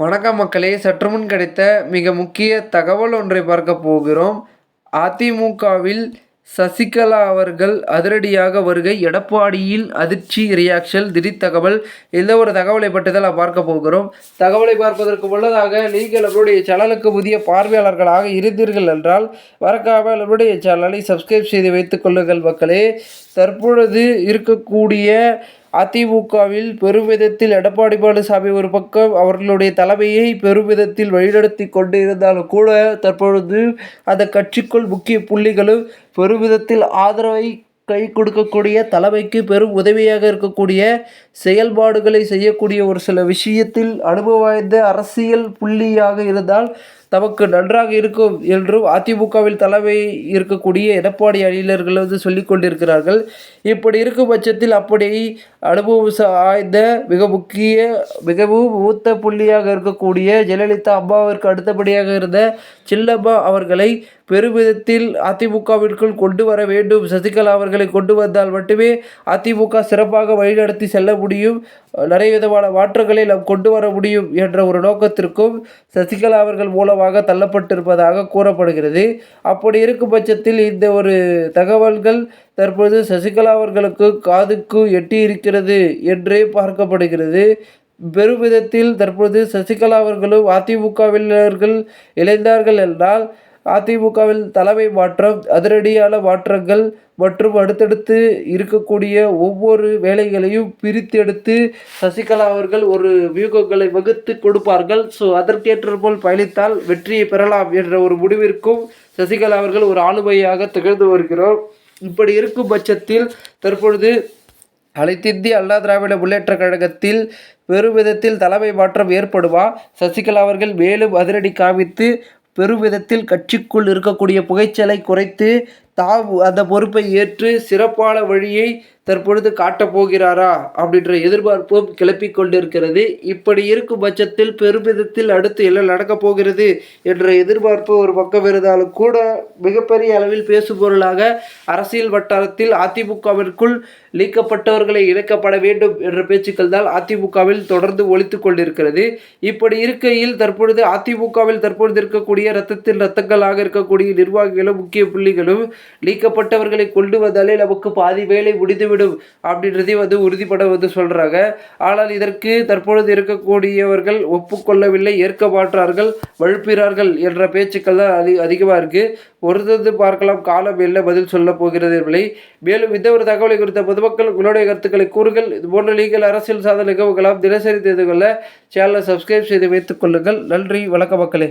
வணக்கம் மக்களே. சற்று முன் கிடைத்த மிக முக்கிய தகவல் ஒன்றை பார்க்க போகிறோம். அதிமுகவில் சசிகலா அவர்கள் அதிரடியாக வருகை எடப்பாடியில் அதிர்ச்சி ரியாக்ஷன் திடீர் தகவல் இந்த ஒரு தகவலை பற்றி தான் பார்க்க போகிறோம். தகவலை பார்ப்பதற்கு முன்னதாக நீங்கள் நம்மளுடைய சேனலுக்கு புதிய பார்வையாளர்களாக இருந்தீர்கள் என்றால் மறக்காமல் நம்மளுடைய சேனலை சப்ஸ்கிரைப் செய்து வைத்துக் கொள்ளுங்கள் மக்களே. தற்பொழுது இருக்கக்கூடிய அதிமுகவில் பெருமிதத்தில் எடப்பாடி பழனிசாமி ஒரு பக்கம் அவர்களுடைய தலைமையை பெருமிதத்தில் வழிநடத்தி கொண்டு இருந்தாலும் கூட தற்பொழுது அந்த கட்சிக்குள் முக்கிய புள்ளிகளும் பெருமிதத்தில் ஆதரவை கை கொடுக்கக்கூடிய தலைமைக்கு பெரும் உதவியாக இருக்கக்கூடிய செயல்பாடுகளை செய்யக்கூடிய ஒரு சில விஷயத்தில் அனுபவம் வாய்ந்த அரசியல் புள்ளியாக இருந்தால் தமக்கு நன்றாக இருக்கும் என்றும் அதிமுகவில் தலைமை இருக்கக்கூடிய எடப்பாடி அணியினர்கள் வந்து சொல்லிக் கொண்டிருக்கிறார்கள். இப்படி இருக்கும் பட்சத்தில் அப்படி அனுபவம் சாய்ந்த மிக முக்கிய மிகவும் மூத்த புள்ளியாக இருக்கக்கூடிய ஜெயலலிதா அம்மாவிற்கு அடுத்தபடியாக இருந்த சில்லம்மா அவர்களை பெருமிதத்தில் அதிமுகவிற்குள் கொண்டு வர வேண்டும். சசிகலா அவர்களை கொண்டு வந்தால் மட்டுமே அதிமுக சிறப்பாக வழிநடத்தி செல்ல முடியும். நிறைய விதமான மாற்றங்களை நாம் கொண்டு வர முடியும் என்ற ஒரு நோக்கத்திற்கும் சசிகலா அவர்கள் மூலம் மூலமாக தள்ளப்பட்டிருப்பதாக கூறப்படுகிறது. அப்படி இருக்கும் பட்சத்தில் இந்த ஒரு தகவல்கள் தற்பொழுது சசிகலா அவர்களுக்கு காதுக்கு எட்டி இருக்கிறது என்றே பார்க்கப்படுகிறது. பெருமிதத்தில் தற்பொழுது சசிகலா அவர்களும் அதிமுகவினர்கள் இணைந்தார்கள் என்றால் அதிமுகவில் தலைமை மாற்றம் அதிரடியான மாற்றங்கள் மற்றும் அடுத்தடுத்து இருக்கக்கூடிய ஒவ்வொரு வேலைகளையும் பிரித்தெடுத்து சசிகலா அவர்கள் ஒரு வியூகங்களை வகுத்து கொடுப்பார்கள். ஸோ அதற்கேற்ற போல் பயணித்தால் வெற்றியை பெறலாம் என்ற ஒரு முடிவிற்கும் சசிகலா அவர்கள் ஒரு ஆளுமையாக திகழ்ந்து வருகிறோம் இப்படி இருக்கும் பட்சத்தில் தற்பொழுது அனைத்திந்திய அண்ணா திராவிட முன்னேற்ற கழகத்தில் பெருவிதத்தில் தலைமை மாற்றம் ஏற்படுமா? சசிகலா அவர்கள் மேலும் அதிரடி காமித்து பெருவிதத்தில் கட்சிக்குள் இருக்கக்கூடிய புகைச்சலை குறைத்து தாம் அந்த பொறுப்பை ஏற்று சிறப்பான வழியை தற்பொழுது காட்டப் போகிறாரா அப்படின்ற எதிர்பார்ப்பும் கிளப்பிக் கொண்டிருக்கிறது. இப்படி இருக்கும் பட்சத்தில் பெருமிதத்தில் அடுத்து என்ன நடக்கப் போகிறது என்ற எதிர்பார்ப்பு ஒரு பக்கம் இருந்தாலும் கூட மிகப்பெரிய அளவில் பேசுபொருளாக அரசியல் வட்டாரத்தில் அதிமுகவிற்குள் நீக்கப்பட்டவர்களை இணைக்கப்பட வேண்டும் என்ற பேச்சுக்கள் தான் அதிமுகவில் தொடர்ந்து ஒழித்து கொண்டிருக்கிறது. இப்படி இருக்கையில் தற்பொழுது அதிமுகவில் தற்பொழுது இருக்கக்கூடிய இரத்தத்தில் இரத்தங்களாக இருக்கக்கூடிய நிர்வாகிகளும் முக்கிய புள்ளிகளும் நீக்கப்பட்டவர்களை கொண்டு வந்தாலே நமக்கு பாதி வேலை முடிந்துவிடும் அப்படின்றதையும் வந்து உறுதிப்பட வந்து சொல்கிறாங்க ஆனால் இதற்கு தற்பொழுது இருக்கக்கூடியவர்கள் ஒப்புக்கொள்ளவில்லை ஏற்க மாற்றார்கள் வழுப்பிறார்கள் என்ற பேச்சுக்கள் தான் அதி அதிகமாக இருக்குது ஒருத்தது பார்க்கலாம் காலம் என்ன பதில் சொல்ல போகிறது என்பதை. மேலும் இந்த ஒரு தகவலை குறித்த பொதுமக்கள் உங்களுடைய கருத்துக்களை கூறுகள் இது போன்ற நீங்கள் அரசியல் சாதனை நிகழ்வுகளாம் தினசரி தெரிந்து கொள்ள சேனலை சப்ஸ்கிரைப் செய்து வைத்துக் கொள்ளுங்கள். நன்றி வணக்க மக்களே.